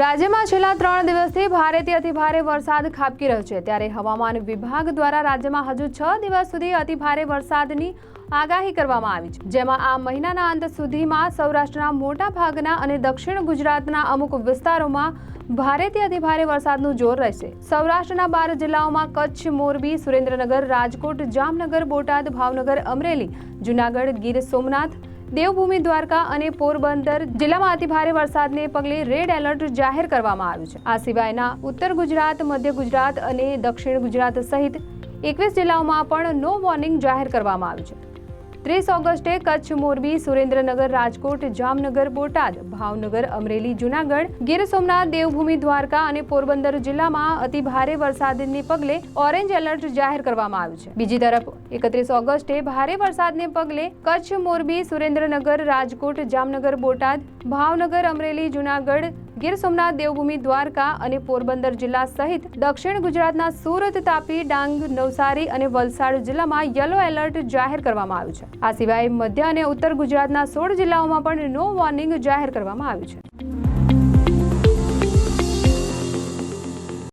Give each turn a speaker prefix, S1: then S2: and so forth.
S1: રાજ્યમાં છેલ્લા ત્રણ દિવસથી ભારેથી અતિભારે વરસાદ ખાબકી રહ્યો છે. ત્યારે હવામાન વિભાગ દ્વારા રાજ્યમાં હજુ છ દિવસ સુધી અતિભારે વરસાદની આગાહી કરવામાં આવી છે. જેમાં આ મહિનાના અંત સુધીમાં સૌરાષ્ટ્રના મોટા ભાગના અને દક્ષિણ ગુજરાતના અમુક વિસ્તારોમાં ભારેથી અતિભારે વરસાદનું જોર રહેશે. સૌરાષ્ટ્રના બાર જિલ્લાઓમાં કચ્છ, મોરબી, સુરેન્દ્રનગર, રાજકોટ, જામનગર, બોટાદ, ભાવનગર, અમરેલી, જુનાગઢ, ગીર સોમનાથ દેવભૂમિ દ્વારકા અને પોરબંદર જિલ્લામાં અતિભારે વરસાદને પગલે રેડ એલર્ટ જાહેર કરવામાં આવ્યું છે. આ સિવાયના ઉત્તર ગુજરાત, મધ્ય ગુજરાત અને દક્ષિણ ગુજરાત સહિત એકવીસ જિલ્લાઓમાં પણ નો વોર્નિંગ જાહેર કરવામાં આવ્યું છે. ત્રીસ ઓગસ્ટે કચ્છ મોરબી, સુરેન્દ્રનગર, રાજકોટ, જામનગર, બોટાદ, ભાવનગર, અમરેલી, જુનાગઢ, ગીર સોમનાથ, દેવભૂમિ, દ્વારકા અને પોરબંદર જિલ્લામાં અતિ ભારે વરસાદને પગલે ઓરેન્જ એલર્ટ જાહેર કરવામાં આવ્યું છે. બીજી તરફ, એકત્રીસ ઓગસ્ટે ભારે વરસાદને પગલે કચ્છ, મોરબી, સુરેન્દ્રનગર, રાજકોટ, જામનગર, બોટાદ, ભાવનગર, અમરેલી, જુનાગઢ ગીર સોમનાથ દેવભૂમિ દ્વારકા અને પોરબંદર જિલ્લા સહિત દક્ષિણ ગુજરાતના સુરત, તાપી, ડાંગ, નવસારી અને વલસાડ જિલ્લામાં યલો એલર્ટ જાહેર કરવામાં આવ્યું છે. આ સિવાય મધ્ય અને ઉત્તર ગુજરાતના સોળ જિલ્લાઓમાં પણ નો વોર્નિંગ જાહેર કરવામાં આવ્યું છે.